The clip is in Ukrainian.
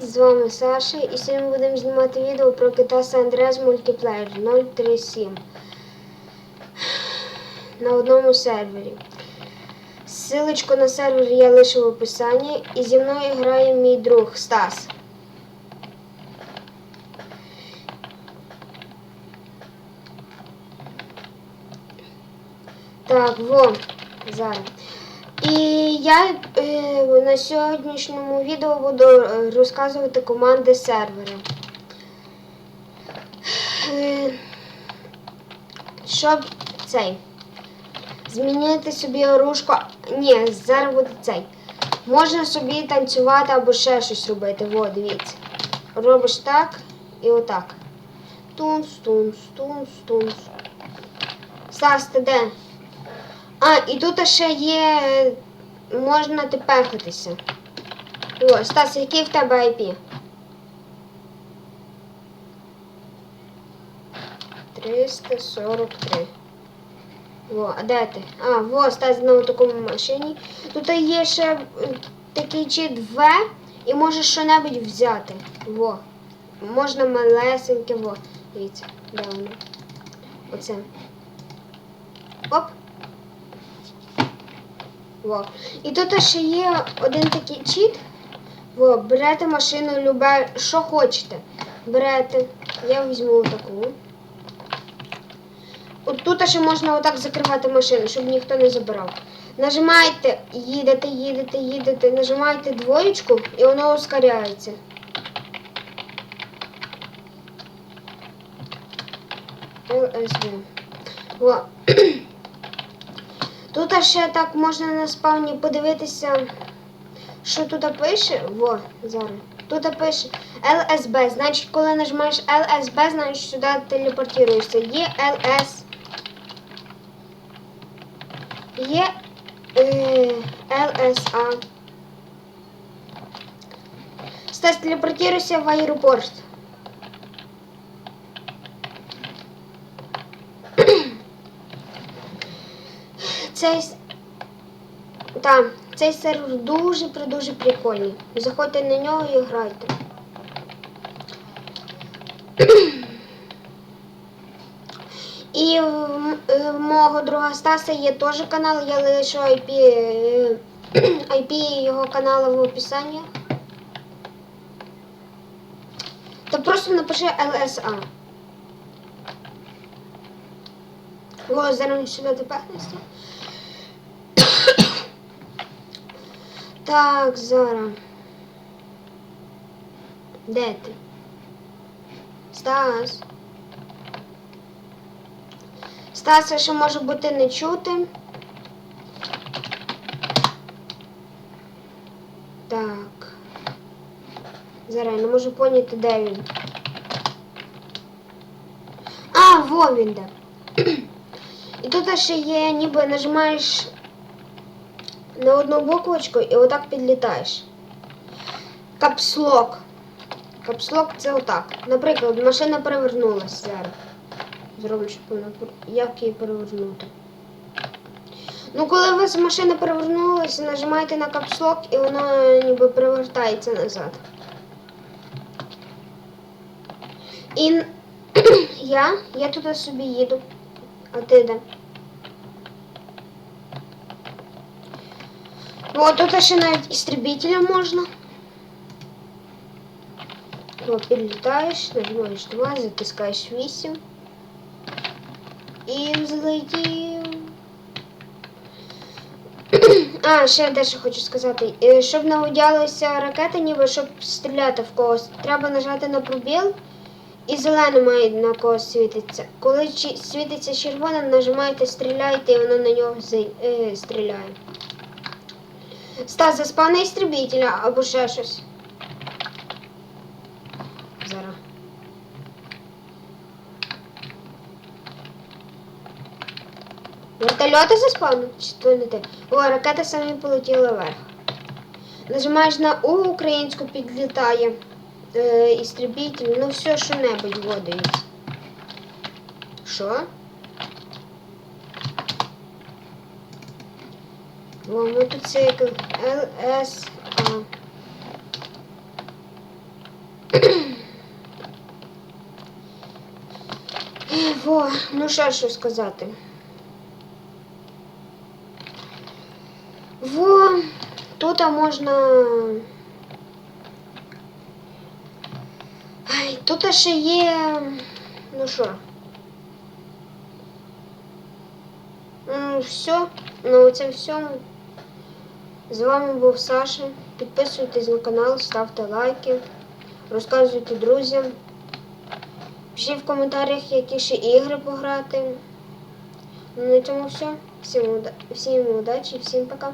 з вами Саша і сьогодні будемо знімати відео про San Andreas Multiplayer 037 на одному сервері. Ссылочку на сервер я лишу в описанні і зі мною грає мій друг Стас. Так, во, зараз. І я е, на сьогоднішньому відео буду е, розказувати команди сервера. Е, щоб цей. Змінити собі оружку. Ні, зараз буде цей. Можна собі танцювати або ще щось робити. Во, дивіться. Робиш так і отак. Тунс, тунс, тунс, тунс. Стас, ти де? А, і тут ще є. Можна тепехатися. О, Стас, який в тебе IP? 343. Во, а де ти? А, во, Стас на такому машині. Тут є ще такий чит В і можеш що-небудь взяти. Во. Можна малесеньке, во. Дивіться, де воно? Оце. Оп. Во. І тут ще є один такий чіт. Во, берете машину, любе, що хочете. Берете. Я візьму таку. От тут ще можна отак закривати машину, щоб ніхто не забирав. Нажимаєте, їдете, їдете, їдете, нажимаєте двоєчку і воно ускоряється. ЛСД. Во. Тут ще так можна на спавні подивитися, що тут пише. Во, зараз. Тут пише LSB. Значить, коли нажимаєш LSB, значить сюди телепортуєшся. Є LS. Є е, LSA. Стас, телепортируйся в аеропорт. Цей та, цей сервер дуже дуже прикольний. Заходьте на нього і грайте. І в, мого друга Стаса є теж канал, я лишу IP, IP його каналу в описанні. Та просто напиши LSA. О, зараз сюди допехнешся. Так, зараз. Де ти? Стас. Стаса ще може бути не чути. Так. Зараз я не можу поняти, де він. А, во він де. І тут ще є, ніби нажимаєш на одну буквочку і отак підлітаєш. Капслок. Капслок це отак. Наприклад, машина перевернулася зараз. Зроблю, щоб вона як її перевернути. Ну, коли у вас машина перевернулася, нажимаєте на капслок і воно ніби перевертається назад. І я, я туди собі їду. А ти де? О, тут ще навіть істребителя можна. О, підлітаєш, нажимаєш 2, затискаєш 8. І взлетів. А, ще дещо хочу сказати. Щоб наводялися ракети, ніби щоб стріляти в когось, треба нажати на пробіл і зелене має на когось світиться. Коли світиться червоним, нажимаєте стріляєте і воно на нього е, стріляє. Стас, заспавни істребителя або ще щось. Зараз. Вертольоти заспавнив? Чи то не те? О, ракети самі полетіли вверх. Нажимаєш на У українську підлітає. Е, істребитель, ну все що небудь водиться. Що? Мотоцикл. ЛСА. Во, ну ще що сказати. Во, тут можна. Ай, тут ще є. Ну що? Ну, все. Ну, це все. З вами був Саша. Підписуйтесь на канал, ставте лайки, розказуйте друзям. Пишіть в коментарях, які ще ігри пограти. Ну, на цьому все. Всім, уда- всім удачі, всім пока.